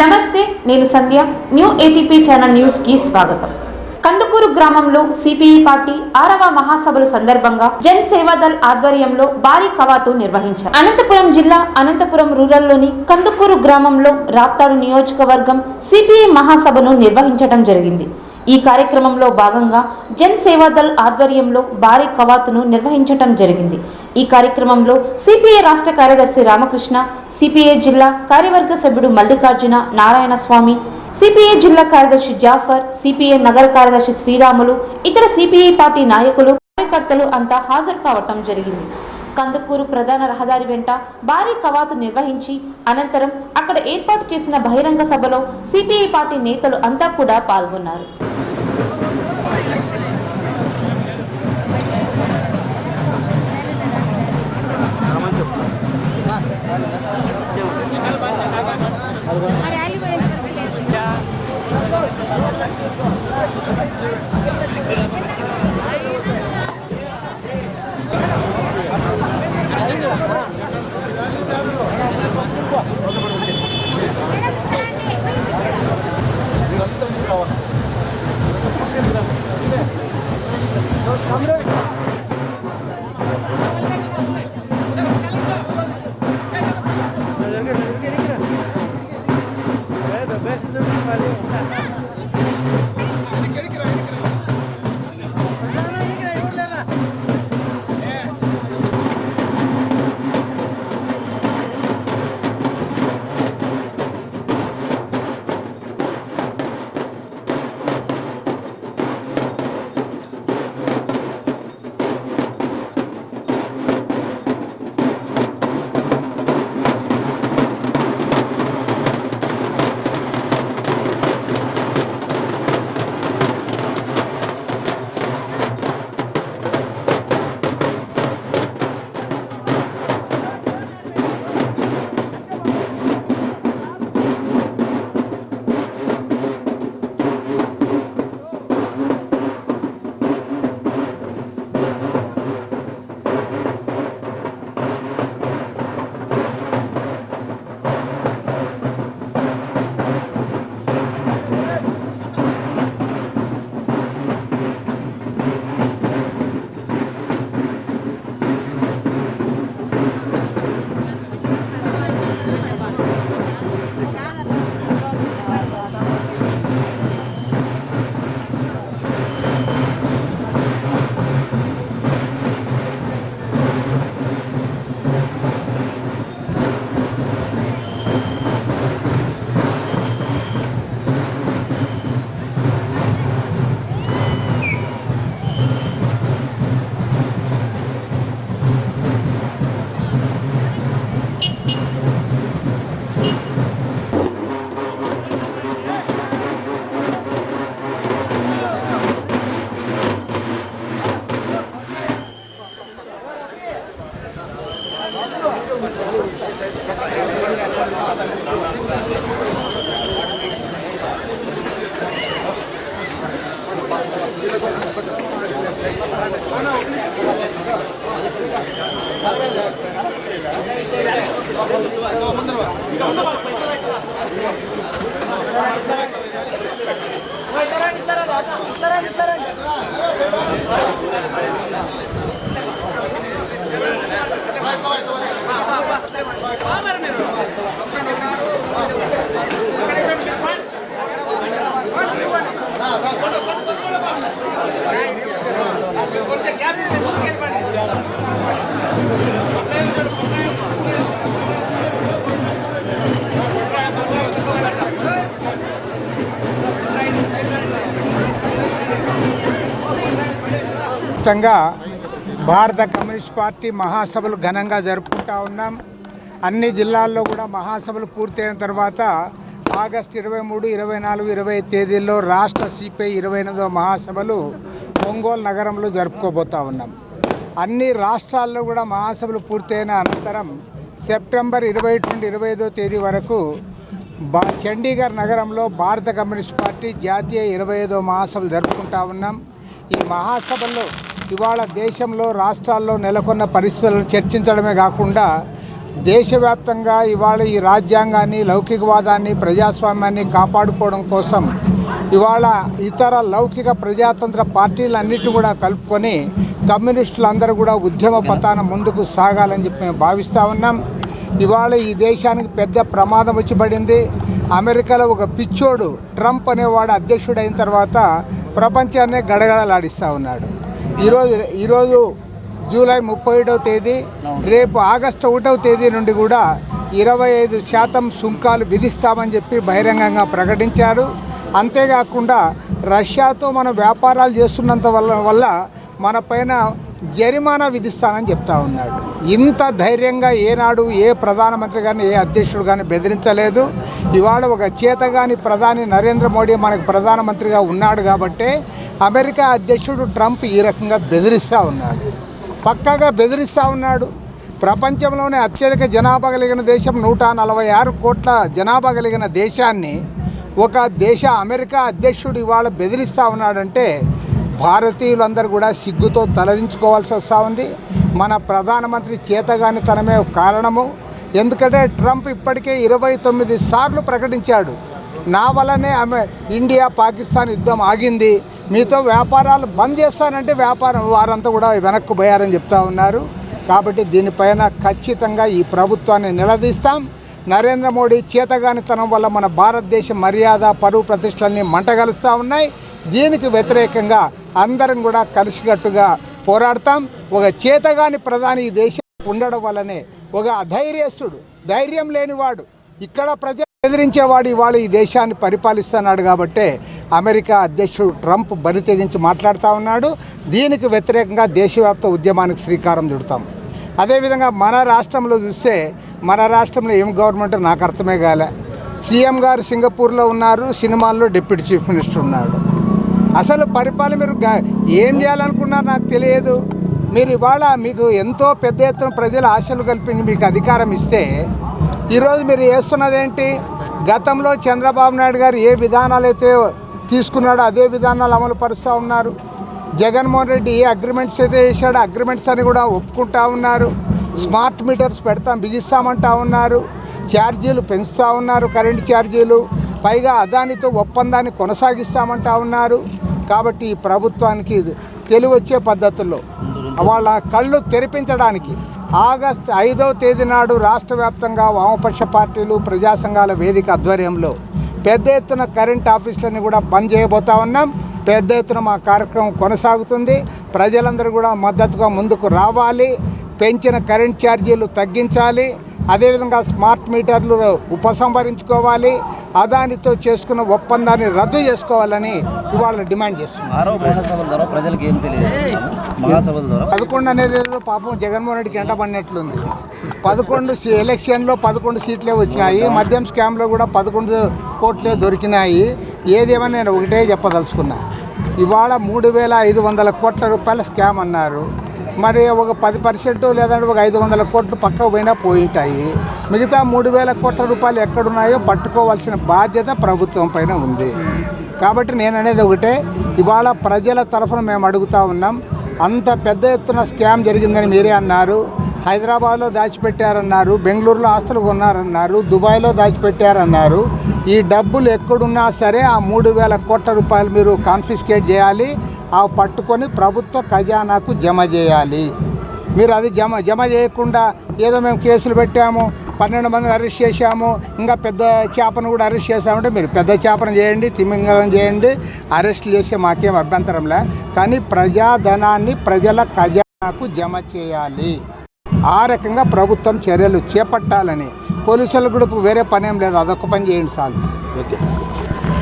నమస్తే నేను సంధ్య. New ATP channel న్యూస్కి స్వాగతం. కందుకూరు గ్రామంలో సిపిఐ పార్టీ ఆరవ మహాసభలు సందర్భంగా జన్ సేవాదల్ ఆధ్వర్యంలో భారీ కవాతు నిర్వహించారు. అనంతపురం జిల్లా అనంతపురం రూరల్లోని కందుకూరు గ్రామంలో రాప్తాడు నియోజకవర్గం సిపిఐ మహాసభను నిర్వహించడం జరిగింది. ఈ కార్యక్రమంలో భాగంగా జన్ సేవాదల్ ఆధ్వర్యంలో భారీ కవాతును నిర్వహించటం జరిగింది. ఈ కార్యక్రమంలో సిపిఐ రాష్ట్ర కార్యదర్శి రామకృష్ణ సిపిఐ జిల్లా కార్యవర్గ సభ్యుడు మల్లికార్జున నారాయణ స్వామి సిపిఐ జిల్లా కార్యదర్శి జాఫర్ సిపిఐ నగర కార్యదర్శి శ్రీరాములు ఇతర సిపిఐ పార్టీ నాయకులు కార్యకర్తలు అంతా హాజరు కావటం జరిగింది. కందుకూరు ప్రధాన రహదారి వెంట భారీ కవాతు నిర్వహించి అనంతరం అక్కడ ఏర్పాటు చేసిన బహిరంగ సభలో సిపిఐ పార్టీ నేతలు అంతా కూడా పాల్గొన్నారు. ముందర వ్యాప్తంగా భారత కమ్యూనిస్ట్ పార్టీ మహాసభలు ఘనంగా జరుపుకుంటా ఉన్నాం. అన్ని జిల్లాల్లో కూడా మహాసభలు పూర్తయిన తర్వాత ఆగస్టు ఇరవై మూడు ఇరవై నాలుగు ఇరవై తేదీల్లో రాష్ట్ర సిపిఐ ఇరవై ఎనిమిదవ మహాసభలు ఒంగోలు నగరంలో జరుపుకోబోతా ఉన్నాం. అన్ని రాష్ట్రాల్లో కూడా మహాసభలు పూర్తయిన అనంతరం సెప్టెంబర్ ఇరవై నుండి ఇరవై ఐదో తేదీ వరకు బా చండీగఢ్ నగరంలో భారత కమ్యూనిస్ట్ పార్టీ జాతీయ ఇరవై ఐదో మహాసభలు జరుపుకుంటా ఉన్నాం. ఈ మహాసభల్లో ఇవాళ దేశంలో రాష్ట్రాల్లో నెలకొన్న పరిస్థితులను చర్చించడమే కాకుండా దేశవ్యాప్తంగా ఇవాళ ఈ రాజ్యాంగాన్ని లౌకికవాదాన్ని ప్రజాస్వామ్యాన్ని కాపాడుకోవడం కోసం ఇవాళ ఇతర లౌకిక ప్రజాతంత్ర పార్టీలన్నిటి కూడా కలుపుకొని కమ్యూనిస్టులందరూ కూడా ఉద్యమ పతాన ముందుకు సాగాలని చెప్పి మేము భావిస్తూ ఉన్నాం. ఇవాళ ఈ దేశానికి పెద్ద ప్రమాదం వచ్చి పడింది. అమెరికాలో ఒక పిచ్చోడు ట్రంప్ అనేవాడు అధ్యక్షుడు అయిన తర్వాత ప్రపంచాన్నే గడగడలాడిస్తూ ఉన్నాడు. ఈరోజు ఈరోజు జూలై ముప్పై ఏడవ తేదీ రేపు ఆగస్టు ఒకటవ తేదీ నుండి కూడా ఇరవై ఐదు శాతం సుంకాలు విధిస్తామని చెప్పి బహిరంగంగా ప్రకటించారు. అంతేకాకుండా రష్యాతో మనం వ్యాపారాలు చేస్తున్నంత వల్ల వల్ల మన పైన జరిమానా విధిస్తానని చెప్తా ఉన్నాడు. ఇంత ధైర్యంగా ఏనాడు ఏ ప్రధానమంత్రి కానీ ఏ అధ్యక్షుడు కానీ బెదిరించలేదు. ఇవాళ ఒక చేతగాని ప్రధాని నరేంద్ర మోడీ మనకు ప్రధానమంత్రిగా ఉన్నాడు కాబట్టే అమెరికా అధ్యక్షుడు ట్రంప్ ఈ రకంగా బెదిరిస్తూ ఉన్నాడు. పక్కాగా బెదిరిస్తూ ఉన్నాడు. ప్రపంచంలోనే అత్యధిక జనాభా కలిగిన దేశం నూట నలభై ఆరు కోట్ల జనాభా కలిగిన దేశాన్ని ఒక దేశ అమెరికా అధ్యక్షుడు ఇవాళ బెదిరిస్తూ ఉన్నాడంటే భారతీయులందరూ కూడా సిగ్గుతో తలదించుకోవాల్సి వస్తూ ఉంది. మన ప్రధానమంత్రి చేతగానితనమే ఒక కారణము. ఎందుకంటే ట్రంప్ ఇప్పటికే ఇరవై తొమ్మిది సార్లు ప్రకటించాడు. నా వల్లనే ఆమె ఇండియా పాకిస్తాన్ యుద్ధం ఆగింది. మీతో వ్యాపారాలు బంద్ చేస్తానంటే వ్యాపారం వారంతా కూడా వెనక్కు పోయారని చెప్తా ఉన్నారు. కాబట్టి దీనిపైన ఖచ్చితంగా ఈ ప్రభుత్వాన్ని నిలదీస్తాం. నరేంద్ర మోడీ చేతగానితనం వల్ల మన భారతదేశ మర్యాద పరువు ప్రతిష్టల్ని మంటగలుస్తూ ఉన్నాయి. దీనికి వ్యతిరేకంగా అందరం కూడా కలిసికట్టుగా పోరాడతాం. ఒక చేతగాని ప్రధాని ఈ దేశం ఉండడం వల్లనే ఒక అధైర్యస్తుడు ధైర్యం లేనివాడు ఇక్కడ ప్రజ బెదిరించేవాడు ఇవాళ ఈ దేశాన్ని పరిపాలిస్తున్నాడు కాబట్టే అమెరికా అధ్యక్షుడు ట్రంప్ బరి తెగించి మాట్లాడుతూ ఉన్నాడు. దీనికి వ్యతిరేకంగా దేశవ్యాప్త ఉద్యమానికి శ్రీకారం చుడతాం. అదేవిధంగా మన రాష్ట్రంలో చూస్తే మన రాష్ట్రంలో ఏం గవర్నమెంట్ నాకు అర్థమే కాలే. సీఎం గారు సింగపూర్లో ఉన్నారు సినిమాల్లో డిప్యూటీ చీఫ్ మినిస్టర్ ఉన్నాడు. అసలు పరిపాలన మీరు ఏం చేయాలనుకున్నారు నాకు తెలియదు. మీరు ఇవాళ మీకు ఎంతో పెద్ద ఎత్తున ప్రజల ఆశలు కల్పించి మీకు అధికారం ఇస్తే ఈరోజు మీరు చేస్తున్నదేంటి గతంలో చంద్రబాబు నాయుడు గారు ఏ విధానాలు అయితే తీసుకున్నాడో అదే విధానాలు అమలు పరుస్తూ ఉన్నారు. జగన్మోహన్ రెడ్డి ఏ అగ్రిమెంట్స్ అయితే చేశాడో అగ్రిమెంట్స్ అని కూడా ఒప్పుకుంటా ఉన్నారు. స్మార్ట్ మీటర్స్ పెడతాం బిగిస్తామంటా ఉన్నారు. ఛార్జీలు పెంచుతూ ఉన్నారు కరెంటు ఛార్జీలు. పైగా అదానితో ఒప్పందాన్ని కొనసాగిస్తామంటా ఉన్నారు. కాబట్టి ఈ ప్రభుత్వానికి ఇది తెలివచ్చే పద్ధతుల్లో. వాళ్ళ కళ్ళు తెరిపించడానికి ఆగస్ట్ ఐదవ తేదీ నాడు రాష్ట్ర వ్యాప్తంగా వామపక్ష పార్టీలు ప్రజా సంఘాల వేదిక ఆధ్వర్యంలో పెద్ద ఎత్తున కరెంట్ ఆఫీసులని కూడా బంద్ చేయబోతా ఉన్నాం. పెద్ద ఎత్తున మా కార్యక్రమం కొనసాగుతుంది. ప్రజలందరూ కూడా మద్దతుగా ముందుకు రావాలి. పెంచిన కరెంట్ ఛార్జీలు తగ్గించాలి. అదేవిధంగా స్మార్ట్ మీటర్లు ఉపసంహరించుకోవాలి అదానితో చేసుకున్న ఒప్పందాన్ని రద్దు చేసుకోవాలని ఇవాళ డిమాండ్ చేస్తున్నాం. ఆరో మహాసభల ద్వారా ప్రజలకు ఏం తెలియదు మహాసభల ద్వారా? పదకొండు అనేది ఏదో పాపం జగన్మోహన్ రెడ్డికి ఎంటబడినట్లుంది పదకొండు ఎలక్షన్లో పదకొండు సీట్లే వచ్చినాయి మద్యం స్కామ్లో కూడా పదకొండు కోట్లే దొరికినాయి. ఏదేమని నేను ఒకటే చెప్పదలుచుకున్నా. ఇవాళ మూడు వేల ఐదు వందల కోట్ల రూపాయల స్కామ్ అన్నారు. మరి ఒక పది పర్సెంట్ లేదంటే ఒక ఐదు వందల కోట్లు పక్కకు పోయినా పోయింటాయి. మిగతా మూడు వేల కోట్ల రూపాయలు ఎక్కడున్నాయో పట్టుకోవాల్సిన బాధ్యత ప్రభుత్వం పైన ఉంది. కాబట్టి నేను అనేది ఒకటే ఇవాళ ప్రజల తరఫున మేము అడుగుతా ఉన్నాం అంత పెద్ద ఎత్తున స్కామ్ జరిగిందని మీరే అన్నారు హైదరాబాద్లో దాచిపెట్టారన్నారు బెంగళూరులో ఆస్తులు కొన్నారన్నారు దుబాయ్లో దాచిపెట్టారన్నారు. ఈ డబ్బులు ఎక్కడున్నా సరే ఆ మూడు వేల కోట్ల రూపాయలు మీరు కాన్ఫిస్కేట్ చేయాలి ఆ పట్టుకొని ప్రభుత్వ ఖజానాకు జమ చేయాలి. మీరు అది జమ జమ చేయకుండా ఏదో మేము కేసులు పెట్టాము పన్నెండు మందిని అరెస్ట్ చేశాము ఇంకా పెద్ద చేపను కూడా అరెస్ట్ చేశామంటే మీరు పెద్ద చేపను చేయండి తిమింగలం చేయండి అరెస్ట్ చేస్తే మాకేం అభ్యంతరంలే కానీ ప్రజాధనాన్ని ప్రజల ఖజానాకు జమ చేయాలి. ఆ రకంగా ప్రభుత్వం చర్యలు చేపట్టాలని. పోలీసులకు కూడా వేరే పనేం లేదు అదొక పని చేయండి సార్. ఓకే.